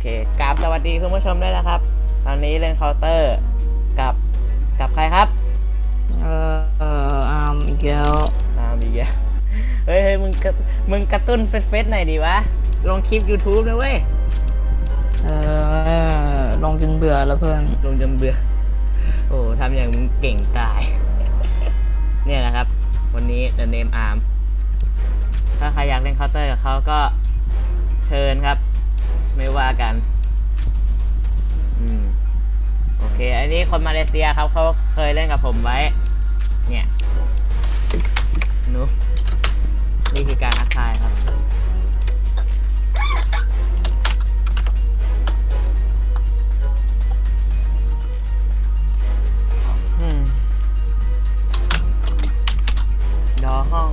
เคกราบสวัสดีคุณผู้ชมด้วยนะครับ ตอนนี้เล่นเคาน์เตอร์กับกับใครครับ เออเอออามอีกแล้วตามอีกแล้วเฮ้ยเฮ้ยมึงกระมึงกระตุ้นเฟซเฟซหน่อยดีวะ ลงคลิป YouTube นะเว้ย เออลงจนเบื่อแล้วเพื่อน ลงจนเบื่อ โอ้ทำอย่างมึงเก่งตาย เนี่ยนะครับ วันนี้ The Name Arm ถ้าใครอยากเล่นเคาน์เตอร์กับเขาก็เชิญครับ ไม่ว่ากัน อืม โอเค อันนี้คนมาเลเซียครับเขาเคยเล่นกับผมไว้ เนี่ยนูนี่คือการทักทายครับ อืม ดอห้อง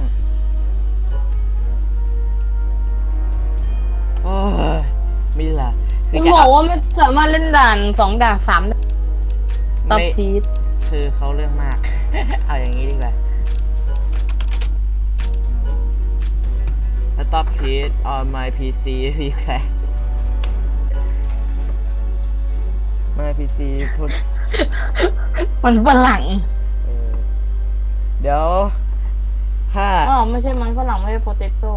บอเอากว่าไม่สามารถเล่นด่านสองด่านสามด่านตับไม่พีทคือเขาเรื่องมาก เอาอย่างนี้ดีกว่า Stop it on my PC พี่แคร์ my PC พูด มันฝรั่งเออเดี๋ยวถ้าอ๋อไม่ใช่มันฝรั่งไม่ใช่โปเตโต้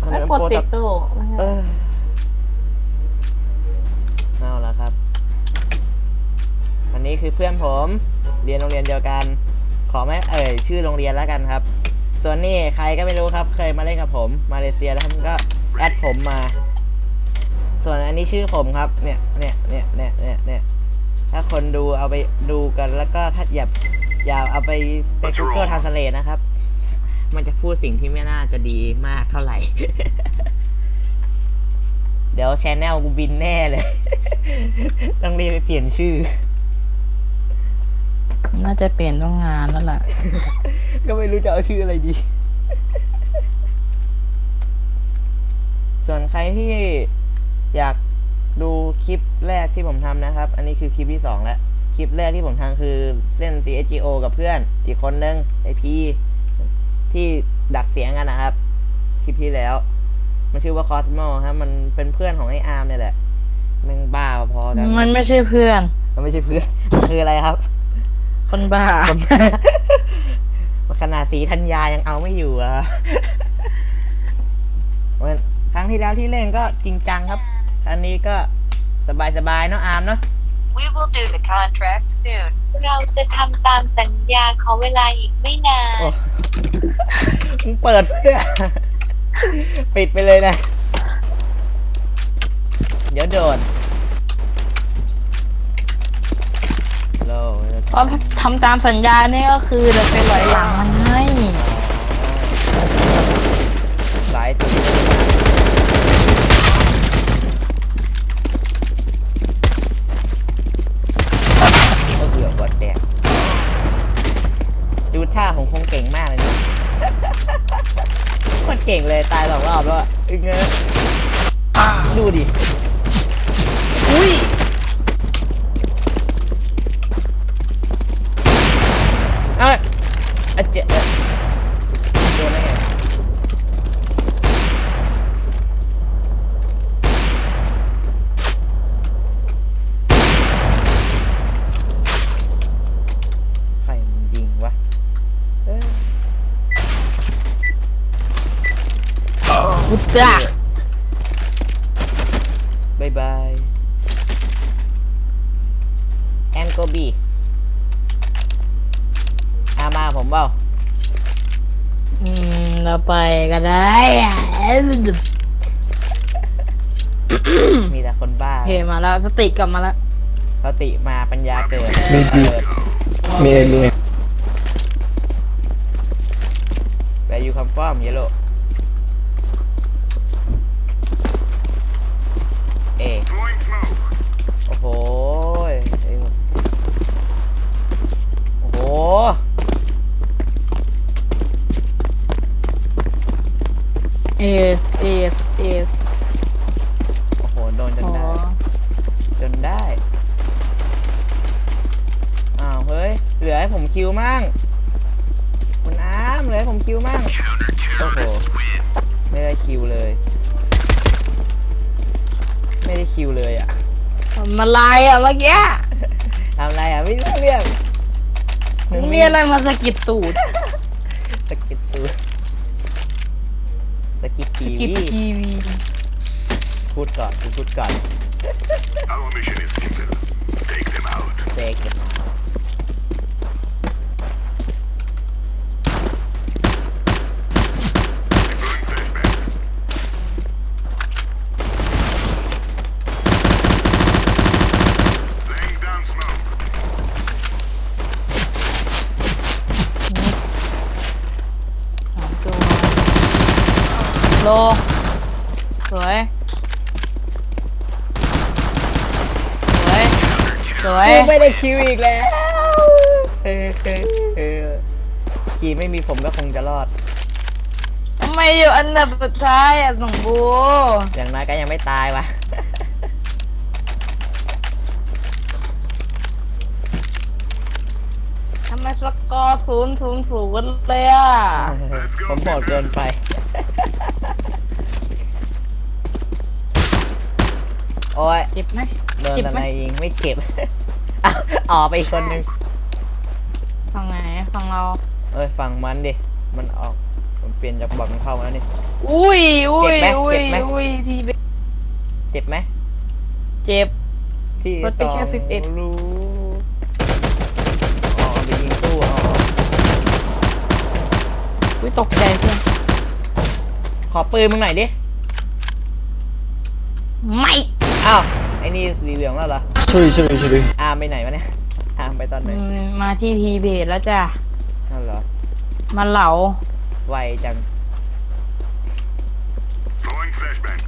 อันไม่นั้นโปโปรเตตับโต้ไม่ใช่เออเอาละครับ อั นนี้คือเพื่อนผมเรียนโรงเรียนเดียวกัน ขอไม่เอ่ยชื่อโรงเรียนแล้วกันครับ ส่วนนี้ใครก็ไม่รู้ครับ เคยมาเล่นกับผมมาเลเซียแล้วมันก็แอดผมมา ส่วนอันนี้ชื่อผมครับเนี่ยเนี่ยเนี่ยเนี่ยเนี่ยเนี่ยถ้าคนดูเอาไปดูกันแล้วก็ถ้าอย่าอย่าเอาไปไป Google Translate นะครับ มันจะพูดสิ่งที่ไม่น่าจะดีมากเท่าไหร่ เดี๋ยวชแนลกูบินแน่เลย ต้องรีบไปเปลี่ยนชื่อ น่าจะเปลี่ยนต้องงานแล้วล่ะ ก็ไม่รู้จะเอาชื่ออะไรดี ส่วนใครที่อยากดูคลิปแรกที่ผมทำนะครับ อันนี้คือคลิปที่สองแล้ว คลิปแรกที่ผมทำคือเส้น CSGO กับเพื่อน อีกคนนึงไอพีที่ดัดเสียงกันนะครับ คลิปที่แล้ว มันชื่อว่า Cosmo ครับ มันเป็นเพื่อนของไออาร์มเนี่ยแหละแม่งบ้าพอๆกันมันไม่ใช่เพื่อน มันไม่ใช่เพื่อน มันคืออะไรครับ คนบ้าผมขนาดสีธัญญายังเอาไม่อยู่อะวันครั้งที่แล้วที่เล่นก็จริงจังครับครั้งนี้ก็สบายๆเนาะอาร์มเนาะ We will do the contract soon. เราจะทำตามสัญญาขอเวลาอีกไม่นานโอ้มึงเปิดเพื่อปิดไปเลยนะ เดี๋ยวโดนโล เพราะทำตามสัญญาเนี่ยก็คือเราไปหลอยหลังมันให้ สายตีก็เบื่อหัวแตกดูท่าของคงเก่งมากเลยนะ โคตรเก่งเลยตายสองรอบแล้วอะอึ้งเงยดูดิ อุ้ย เอ้ยอะเจ๊ะเอ้ยโดนได้ไงใครมันยิงวะเอ้ย อุตจ้า บายบายแอนโกบีอามาผมเปล่า อืมเรา ไปก็ได้อะมีแต่คนบ้าโอเคมาแล้วสติกลับมาแล้วสติมาปัญญาเกิดมีจริงเกิดเมียเมียแวร์ยูคัมฟอร์ม เอสเอสเอสโอ้โห โดนจนอ๋อได้ จนได้ อ้าว เฮ้ย เหลือให้ผมคิวมั่งคุณอาร์มเหลือให้ผมคิวมั่งโอ้โห ไม่ได้คิวเลย ไม่ได้คิวคิวเลยอะมาลายอะเมื่อกี้ทำอะไรอะ ไม่รู้เรื่องหนึ่งมีอะไรมาสะกิดตูด สกิดตัวสกิดที กิด วี ทีวี พูดก่อนกูพูดก่อน Our mission is simple. Take them out. เจกันมา Deploying flashbang. Laying down smoke. สองตัวโลสวยสวยส วยกูไม่ได้คิวอีกแล้วเออเออเออคีไม่มีผมก็คงจะรอด ทำไมอยู่อันดับสุดท้ายอะสองบูอย่างน้อยก็ยังไม่ตายวะทำไมสกอร์ศูนย์ศูนย์ศูนย์เลยอะ ผมโหดเกินไป โอ้ย เจ็บไหม โดนเจ็บทไหมนายยิงไม่เจ็บ อะออกไปอีกคนนึงฝั่งไหนฝั่งเรา เอ้ยฝั่งมันดิ มันออกมันเปลี่ยนจากบอดมันเข้ามาแล้วนี่ อุ้ยอุ้ยเจ็บไหมอุ้เจ็ยบไหม อุ้ยทีเบเจ็บไหมเจ็บ ที่ลดไปต้องแค่11 รู้อ๋อเอาไปยิงตู้อ๋ออุ้ยตกใจเพื่อนขอปืนมึงหน่อยดิ ไม่ อ้าว ไอ้นี่สีเหลืองแล้วเหรอ sorry sorry sorry อาร์มไปไหนวะเนี่ยอาร์มไปตอนไหนอืมมาที่ทีเบตแล้วจ้ะนั่นเหรอมาเหลาไวจัง Throwing flashbang.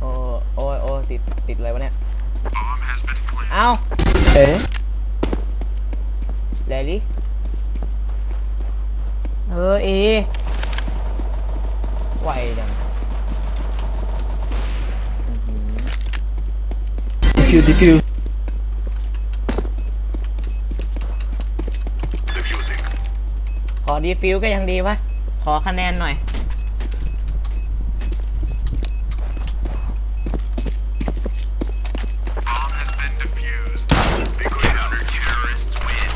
โอ้โอ้ยโอ้ยติดติดอะไรวะเนี่ย Bomb has been planted. เอ้า eh แลลี่เออเอ ไวจังอื้อหือ defuse defuse Diffusing. ขอดีฟิวก็ยังดีวะ ขอคะแนนหน่อย Bomb has been defused. Big counter terrorists win.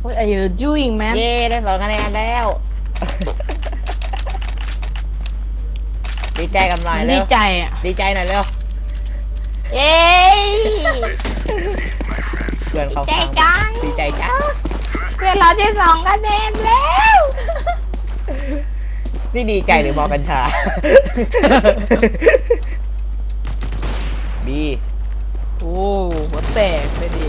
โอ้ย are you doing man เย้ได้สองคะแนนแล้ว ใจกันหน่อยมันเร็ดีวใจอะ ดีใจหน่อยเร็วเย้ My friends. เพื่อนเขาใจข้างจังดีใจจังเพื่อนเราได้สองคะแนนแล้วนี่ดีใจหรือมอกัญชา บี โอ้หัวแตกไปดิ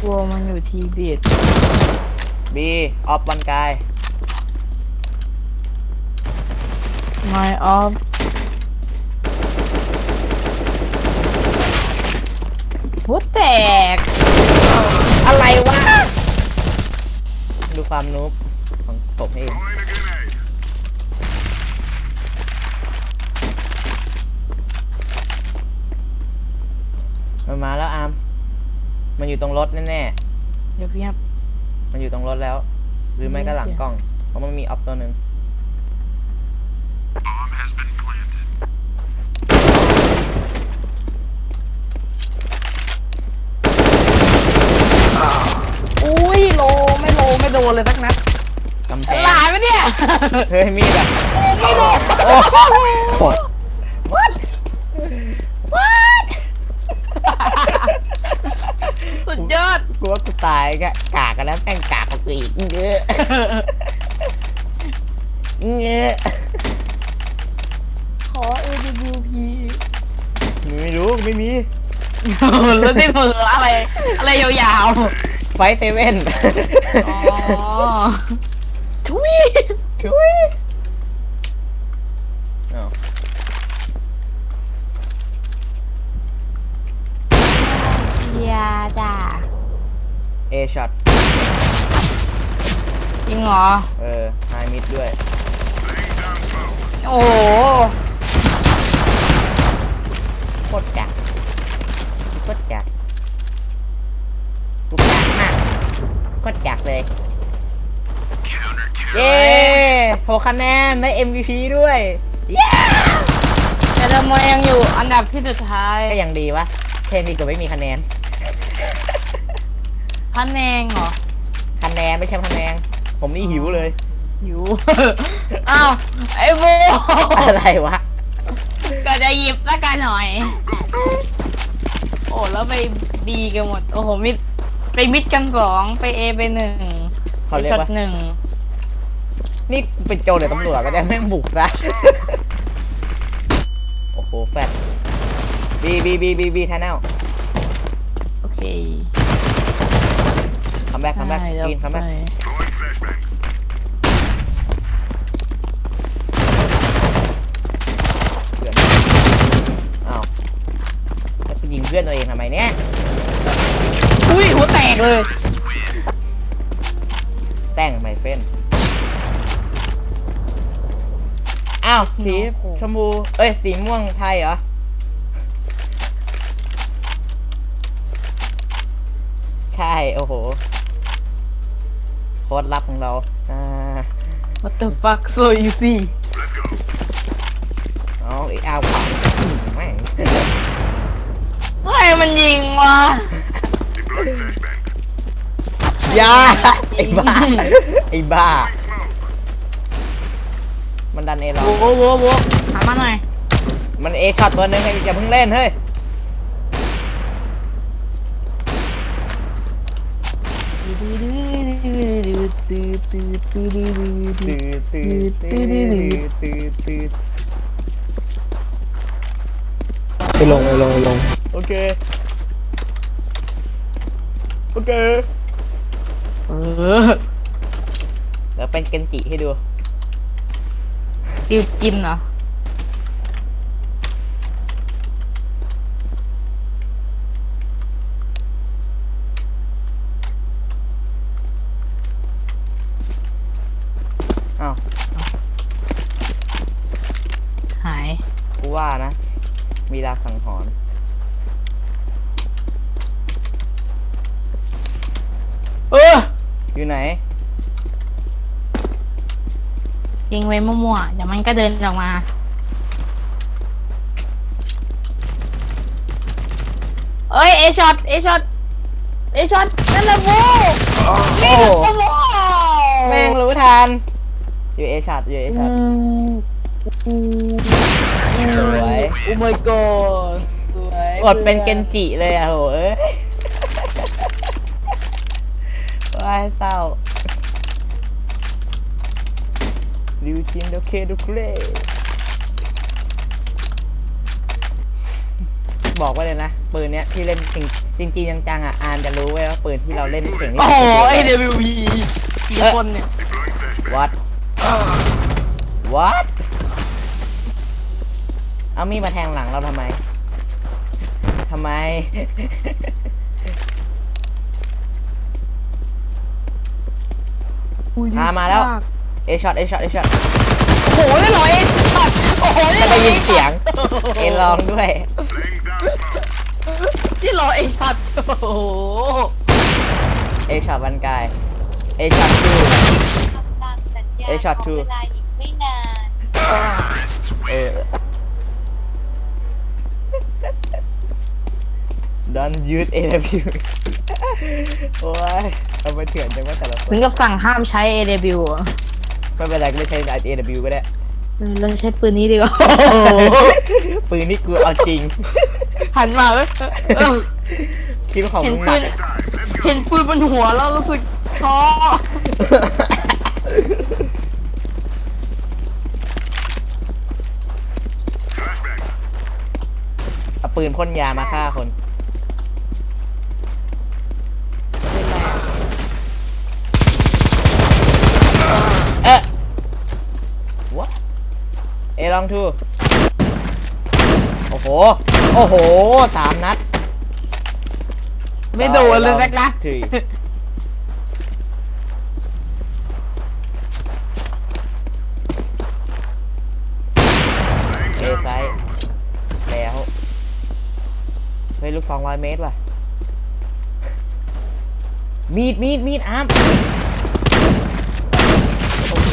กลัวมัน อยู่ทีเบตบีออฟวันกาย My off หัวแตก อะไรวะ ดูความนูบของผมเอง Throwing a grenade. มันมาแล้วอาร์มมันอยู่ตรงรถแน่ เดี๋ยวพี่ครับๆมันอยู่ตรงรถแล้ว หรือไม่ก็หลังกล้อง เพราะมันมีออฟตัวหนึ่ง Bomb has been planted. อุ้ยโลไม่โลไม่โดนเลยสักนัดกำแพงหลายไหมเนี่ย เฮ้ยมีดอะไม่โดน โอ้ what What สุดยอด กูว่ากู ตายกะกากกันแล้วแม่งกากกว่ากูอีกเยอะเยอะขอ AWP ไม่รู้ไม่มี แล้วได้เผลออะไร อะไรยาวไฟเซเว่นๆ อ๋อทุย ทุย A ช็อตจริงเหรอ เออไฮมิดด้วย โอ้โหโคตรจัดโคตรจัดกูจัดมากโคตรจัดเลย เย้หกคะแนนได้ MVP ด้วยเย้แต่เรามยังอยู่อันดับที่สุดท้าย ก็ยังดีวะเทนดีกว่าไม่มีคะแนน พันแนงเหรอคะแนนไม่ใช่คะแนนผมนี่หิวเลยอยู่อ้าวไอ้โบอะไรวะ ก็จะหยิบละกันหน่อย โอ้แล้วไปบีกันหมด โอ้โหมิดไปมิดกันสองไปเอไปหนึ่งเขาไปเรียกช็อตว่า หนึ่งนี่เป็นโจรหรือตำรวจก็ได้แม่งบุกซะ โอ้โห แฟดบีบีบีบีบีแทนแนลโอเค คัมแบ็กคัมแบ็กได้แล้วกินคัมแบ็กไป Throwing flashbang. เพื่อนอ้าวแล้วไปยิงเพื่อนตัวเองทำไมเนี่ยอุ้ยหัวแตกเลย แต่งไมเฟนอ้าวสีชมพูเอ้ยสีม่วงไทยเหรอใช่ โอ้โห โค้ดลับของเราอ่า What the fuck so easy Let's go. เอาอีกเอาขวาแม่งเฮ้ยมันยิงวะ Deploying flashbang. อยาไอ้บ้าไอ้บ้า Smoke. มันดันเอเราโว้โว้โว้โว้หามาหน่อยมันเอช็อตตัวหนึงให้อย่าเพิ่งเล่นเฮ้ย ตืดตืดตืดตืดตืดตืดไปลงไปลงไปลงโอเค โอเค เออเดี๋ยวเป็นเกนจิให้ดู ติวกินเหรอ อ้าว หาย กูว่านะ มีดาวสังหรณ์ เออ อยู่ไหน ยิง ไว้มั่วๆ เดี๋ยวมันก็เดินออกมา เอ้ยเอช็อตเอช็อตเอช็อตนั่นแหละโว้โอ้โอ้โหแม่งรู้ทัน อยู่เอช็อตอยู่เอช็อตสวยโอ้ my god สวยกดเป็นเกนจิเลยอะโหยว้ายเศร้า ดิวชินโดเคดูเคลบอกไว้เลยนะปืนเนี้ยที่เล่นจริงจริงๆจังๆอะอานจะรู้ไว้ว่าปืนที่เราเล่นเก่งที่โอ้สุดโหคือปืน AWP กี่คนเนี่ย Deploying flashbang. What What เอามีดมาแทงหลังเราทำไมทำไมมามาแล้ว เอช็อตเอช็อตเอช็อตโอ้โหได้เหรอเอช็อตโอ้โหจะได้ยินเสียงเอลองด้วย Laying down smoke. ที่รอเอช็อตโอ้โหเอช็อตวันกายเอช็อตทูทำตามสัญญาเอ้ยช็อตข two องเวลาอีกไม่นาน Terrorists เอ win. อดันยืด AW โอ้ยเอาไปเถื่อนจังว่าแต่ละคถึนงกับสั่งห้ามใช้ AW อะ ไม่เป็นไรก็ไม่ใช้ AW ก็ได้ เราใช้ปืนนี้ดีกว่า ปืนนี่กูเอาจริงหันมาเว้ยเออคิดว่าของเห็นมึงหปืนักนอะเห็นปืนบนหัวแล้วรู้สึกท้อ Flashbang. เอาปืนพ่นยามาฆ่าคน เอ๊ะ what เอ ลองทูโอ้โห โอ้โหสามนัดไม่โดนเลยสักนัดถือ Laying เอ down ไซด์ smoke. แล้วเฮ้ยลูกสองร้อยเมตรว่ะ มีดมีดมีดอาร์มโอ้โห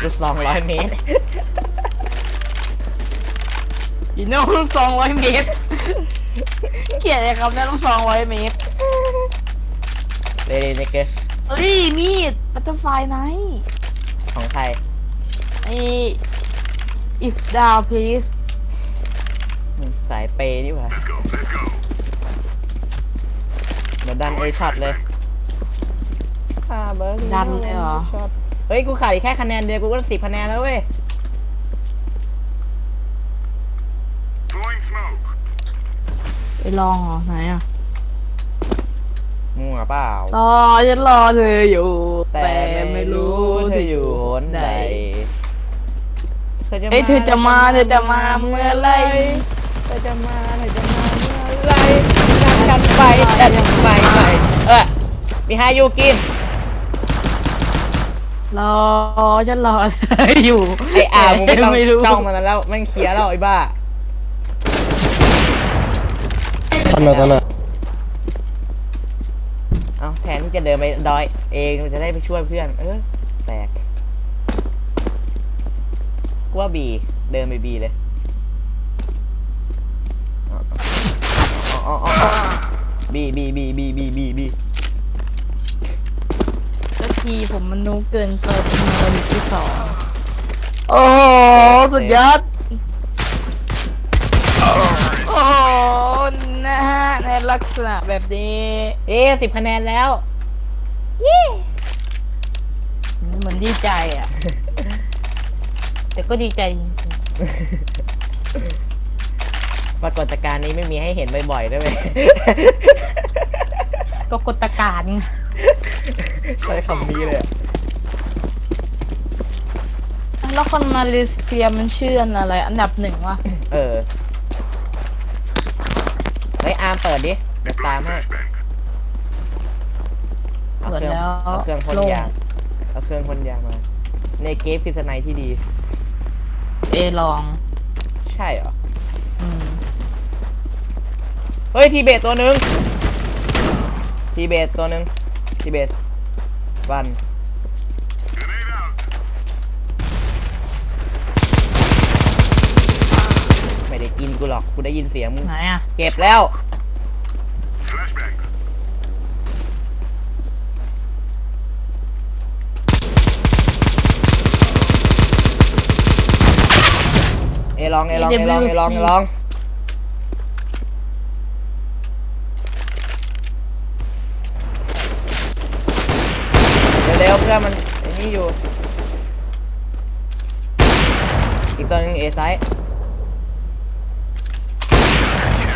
กูสองร้อยเมตร อยู่โน่นสองร้อยเมตรเกลียดเลยครับเนี่ยต้องสองร้อยเมตรเดยวเดเกอร์เฮ้ยมีดบัตเตอร์ไฟไนท์ของใครไอ if down please อืมสายเปย์ดีกว่า Let's go. Let's go. เดี๋ยวดันเอช็อตเลยอ่าเบอร์ดันเลยเหรอช็อตเฮ้ย กูขาดอีกแค่คะแนนเดียว กูก็สิบคะแนนแล้วเว้ย Throwing smoke. ไป ลองเหรอไหนอะมั่วเปล่า รอฉันรอเธออยู่ แต่ไม่รู้เธออยู่หนใดเอ้ยเธอจะมาเธอจะมาเมื่อไหรเธอจะมาเธอจะมาเมื่อไหรนัดกันไปแต่ไปไปเออมีฮายูกินรอฉันรอเธออยู่ไออ่ามึงไม่ต้องไม่รู้จ้องมันแล้วแม่งเคลียร์แล้วไอ้บ้า ทำไมตอนนะเอาแทนที่จะเดินไปดอยเองมันจะได้ไปช่วยเพื่อน เออแปลกกูว่าบีเดินไปบีเลยอ๋ออ๋ออ๋อบีบีบีบีบีบีบีสักทีผมมันนูเกินไปเป็นมาวันที่สองโอ้โหสุดยอด ลักษณะแบบนี้ เอ๊สิบคะแนนแล้วเหมือนดีใจอะ แต่ก็ดีใจจริงปรากฏการณ์นี้ไม่มีให้เห็นบ่อยๆด้วยเวยๆก็กดตะการไงใช้คำนี้เลยอะแล้วคนมาเลเซียมันชื่ออะไร อันดับหนึ่งวะ เออ เฮ้ยอาร์มเปิดดิ เดี๋ยวตามให้ Flashbang. เอาเปิเคดรื่องแล้วเอาเครื่องพ่นโล่งยางเอาเครื่องพ่นยางมา ในเกฟคือสไนด์ที่ดี เอลอง ใช่เหรอ อืม เฮ้ย ทีเบตตัวหนึ่งทีเบตตัวหนึ่งทีเบตวัน Grenade out. ไม่ได้กินกูหรอก กูได้ยินเสียงมึง ไหนอะ เก็บแล้ว อลองเอลองเอลองเอลองเอลองเร็วๆเพื่อนมันไอ้นี่อยู่ อีกตัวหนึงเอไซด์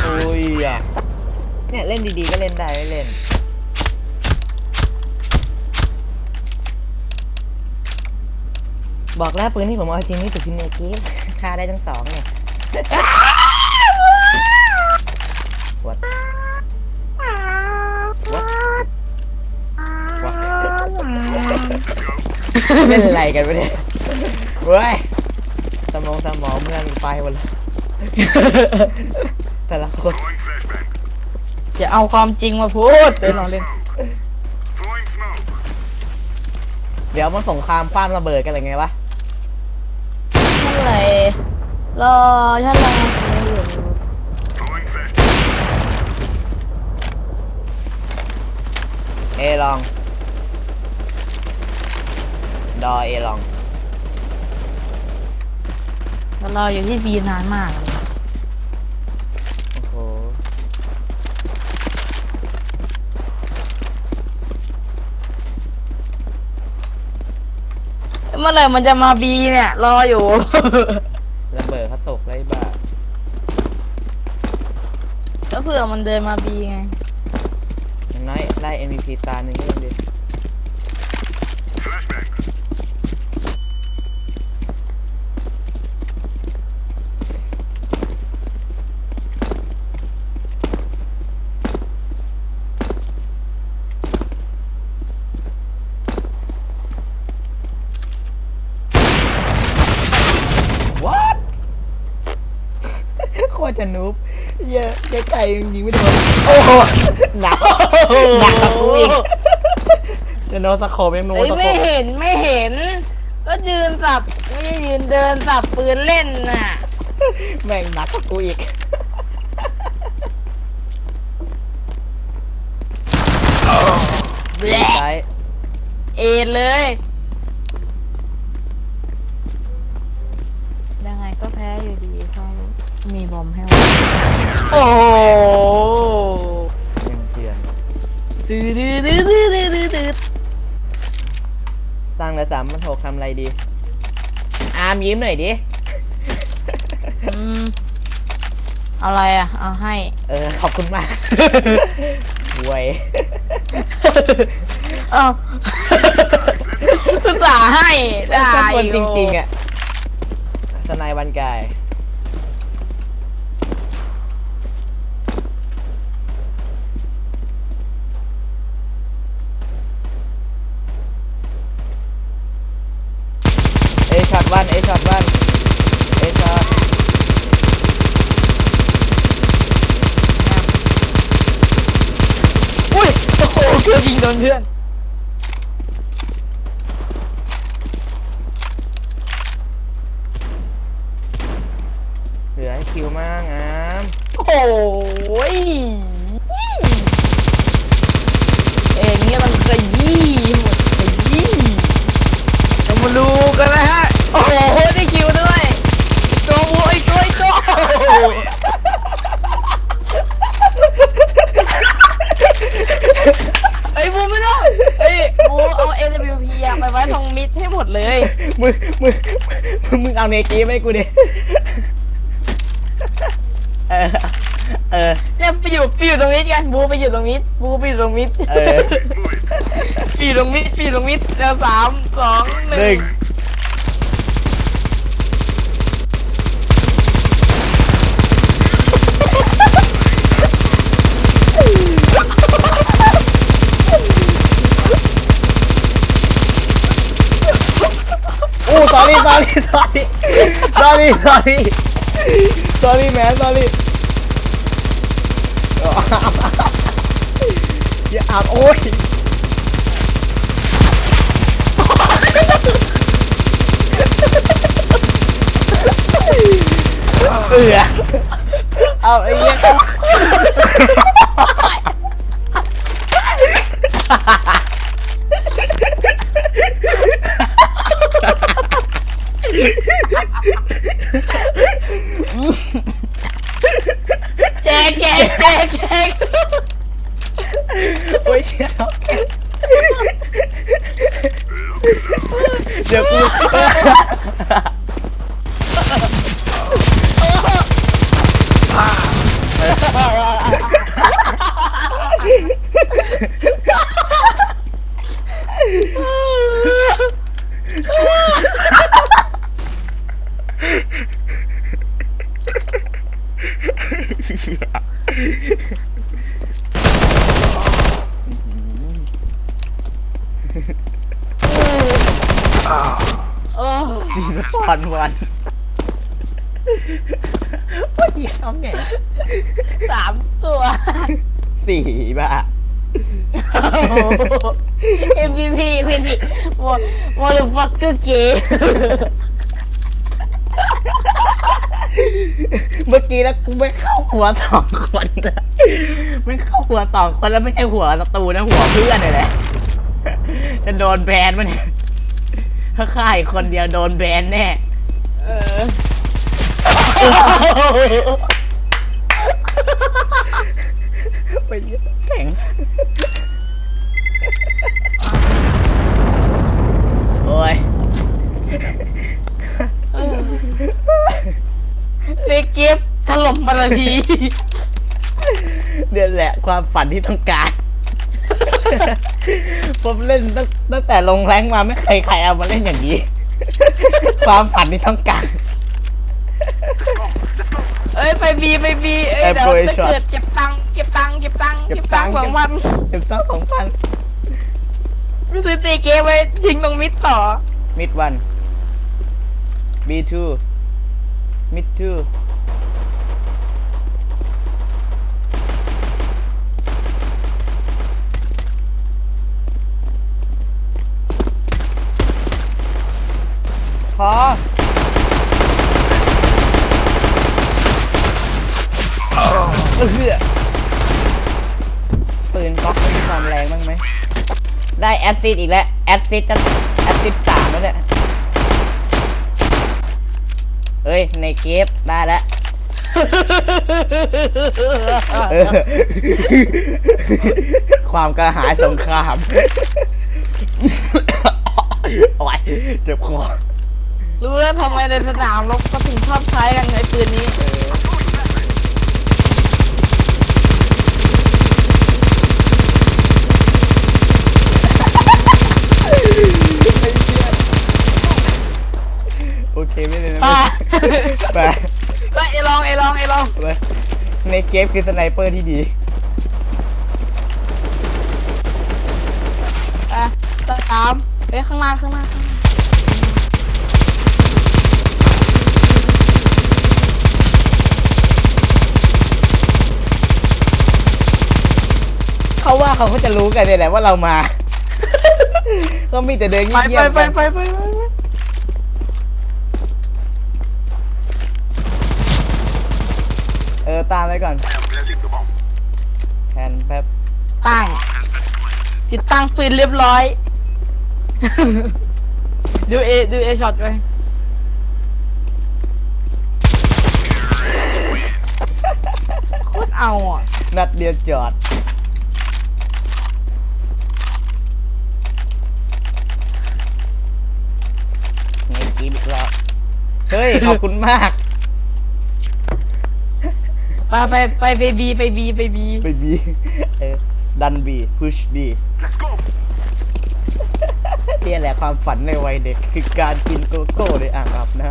อุ้ยอะเนี่ยเล่นดีๆก็เล่นได้ไม่เล่น บอกแล้วปืนที่ผมเอาจริงที่สุดคือเนกีฟฆ่าได้ทั้งสองเนี่ย What What What เล่นอะไรกันวะเนี่ยเว้ยสมองสมองเพื่อนไปหมดเลยแต่ละคน Throwing flashbang. อย่าเอาความจริงมาพูดเดี๋ยวลองเล่น Smoke. Throwing smoke. เดี๋ยวมันสงครามฟ้ามระเบิดกันอะไรไงวะนั่นแหละ รอฉันรอเธออยู่ Throwing flashbang. เอลอง ดอเอลอง แล้วรออยู่ที่บีนานมากเลยโอ้โห เมื่อไหร่มันจะมาบีเนี่ย รออยู่ ระเบิดเขาตกไรบ้า ก็เผื่อมันเดินมาบีไงอย่างน้อยได้ MVP ตาหนึ่งก็ยังดี Flashbang. วัดโคตรจะนูบ ยิงไม่โดนโอ้โหหนักหนักกว่ากูอีกจะโนสโคปยังโนเฮ้ยสโคไม่ปเห็นไม่เห็น ก็ยืนสับไม่ได้ยืนเดินสับปืนเล่นน่ะแม่งหนักกว่ากูอีกแบลใช้เอดเลยยังไงก็แพ้อยู่ดีเพราะ มีบอมให้วางโอ้โหยังเตือนตื้อตื้อตื้อตื้อตื้อตื้อตื้อตั้งแต่สามพันหกทำอะไรดี อาร์มยิ้มหน่อยดิ อืมเอาอะไรอะ เอาให้ เออ ขอบคุณมากหวย เอ้าภาษาห์ให้ได้ถ้าคนอยู่จริงๆอะสนายวันกาย คิวมากอามโอ้ยเอ็งนี่มันขยี้หมดขยี้เรามาดูกันนะฮะ โอ้โหได้คิวด้วยโจโว้ยโจยโจไอ้บูไม่ต้องเอ้ยบูเอา AWP อะไปไว้ตรงมิดให้หมดเลย มึงมึงมึงมึงเอาเนกี้ไปกูดิ เออ เออ เนี่ยไป อยู่ไปอยู่ตรงมิดกันบูไปอยู่ตรงมิดบูไปอยู่ตรงมิดเออไปอยู่ตรงมิดไปอยู่ตรงมิดแล้วสามสองหหนึ่นึ่งงโอ้ sorry sorry sorry sorry sorry sorry man sorry อย่าอาบโอ้ยเอือเอาไอ้เหี้ยแจกแจกแจกแจก โอ้ยเดี๋ยวเดี๋ยวกูโอ้ จีนพันวันว่าเหี้ยเอาเนี่ย สามตัว สี่บ้า MVP MVP โมโมลฟักเกอร์เกย์เมื่อกี้แล้วกูไม่เข้าหัวสองคนนะไม่เข้าหัวสองคนแล้วไม่ใช่หัวศัตรูนะหัวเพื่อนเลยแหละจะโดนแบนมั้เนี่ยถ้าฆ่าอีกคนเดียวโดนแบนแน่เออไปเยอะแข็ง โอ้ยเล็กเก็บถล่มปราทีเดี๋ยวแหละความฝันที่ต้องการ ผมเล่นตั้งตั้งแต่ลงแรงมาไม่เคยใครเอามาเล่นอย่างนี้ ความฝันที่ต้องการ เอ้ยไปบีไปบีเอ้ยเดี๋ยวโปเกิดเก็บตังค์เก็บตังค์เก็บตังค์เก็บตังค์ของมัน เก็บตั้งของพัน ไม่ซื้อตีเกมไว้ยิงตรงมิดต่อมิดวัน B2 มิด2 เออปืนก๊อกมีความแรงบ้างไหม ได้แอซซิดอีกแล้ว แอซซิดจะแอซซิดสามแล้วเนี่ย เฮ้ย ในเกฟได้แล้วเออความกระหายสงครามโอ้ยเจ็บคอ รู้แล้วทำไมในสนามรบก็ถึงชอบใช้กันไอ้ปืนนี้ โอเคไม่เลยนะอะ ไปก็เอลองเอลองเอลองไปในเกฟคือสไนเปอร์ที่ดีอะสามเอ้ยข้างหน้าข้างหน้าข้างหน้าเขาว่าเขาก็จะรู้กันเลยแหละว่าเรามา ก็มีแต่เดินไปเงีไปยบๆไปกันไปไปไป เออ ตามไปก่อน Planting the bomb. แทนแป๊บตั้ง ติดตั้งปืนเรียบร้อย ดูเอดูเอช็อตไปโคตรเอาอะ นัดเดียวจอดในกีบอีกรอบเฮ้ย ขอบคุณมาก ไปไปไปไปบีไปบีไปบีไปบีเออดันบีพุชบี Let's go. นี่แหละความฝันในวัยเด็ก คือการกินโกโก้ในอ่างอาบน้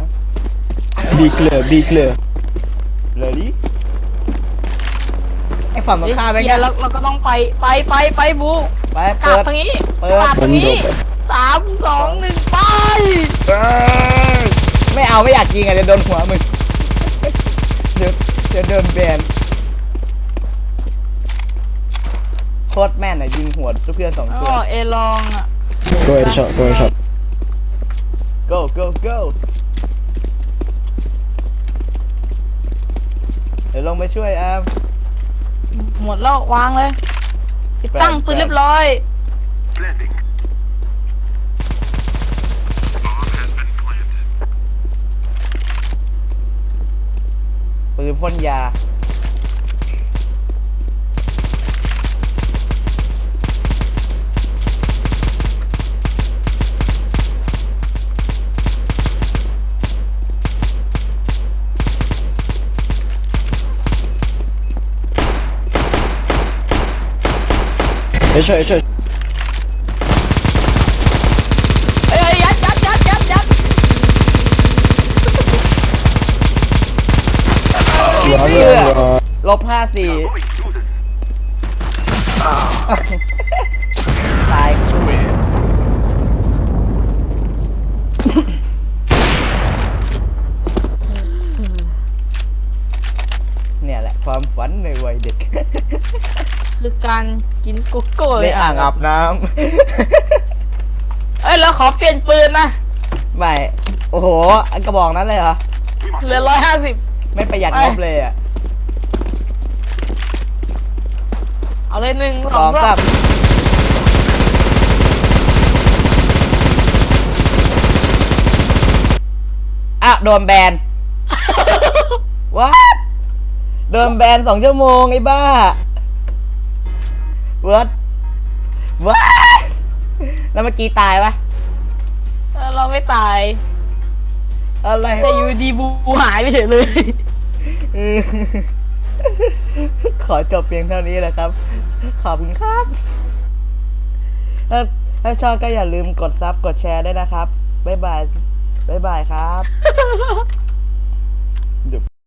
B clear B clear ำเลยดิไอ้ฝั่งตรงข้ามไปเดี๋ยวเราเราก็ต้องไปไปไปไปบูไปกลัเปิบดทางนี้เปิดกลับทางนี้ผมจบสามสองหนึ่งไปเอ้ยไม่เอาไม่อยากยิงอะเดี๋ยวโดนหัวมึงเดี๋ยวเดี๋ยวโดนแบนโคตรแม่นอะยิงหัวเพื่อนสองอ๋ตัวอเอลองอะ Go ahead shot go ahead shot go go go เดี๋ยวลงไปช่วยแอมหมดแล้ววางเลยติดตั้งแปลกปืนเรียบร้อย Planting. Bomb has been planted. ปืน พ่นยา เฉยเฉย สี่ Going through this. ตาย Win. เนี่ยแหละความฝันในวัยเด็ก คือการกินโกโก้ในอ่างอาบน้เอ้ยเราขอเปลี่ยนปืนนะำไม่ โอ้โห อันกระบอกนั้นเลยเหรอ We must เหลือร้อยห้าสิบ ไม่ประหยัดไปงบเลยอะ เอาเลยหนึ่งสสอองงสาสามมอะโดนแบนว้าโดนแบนสองชั่วโมงไอ้บ้าวัดว้าแล้วเมื่อกี้ตายปะเออเราไม่ตาย อะไรแต่อยู่ดีบูหายไปเฉยเลย อืม ขอจบเพียงเท่านี้แหละครับ ขอบคุณครับถ้าชอบก็อย่าลืมกดซับกดแชร์ด้วยนะครับ บ๊ายบาย บ๊ายบายครับ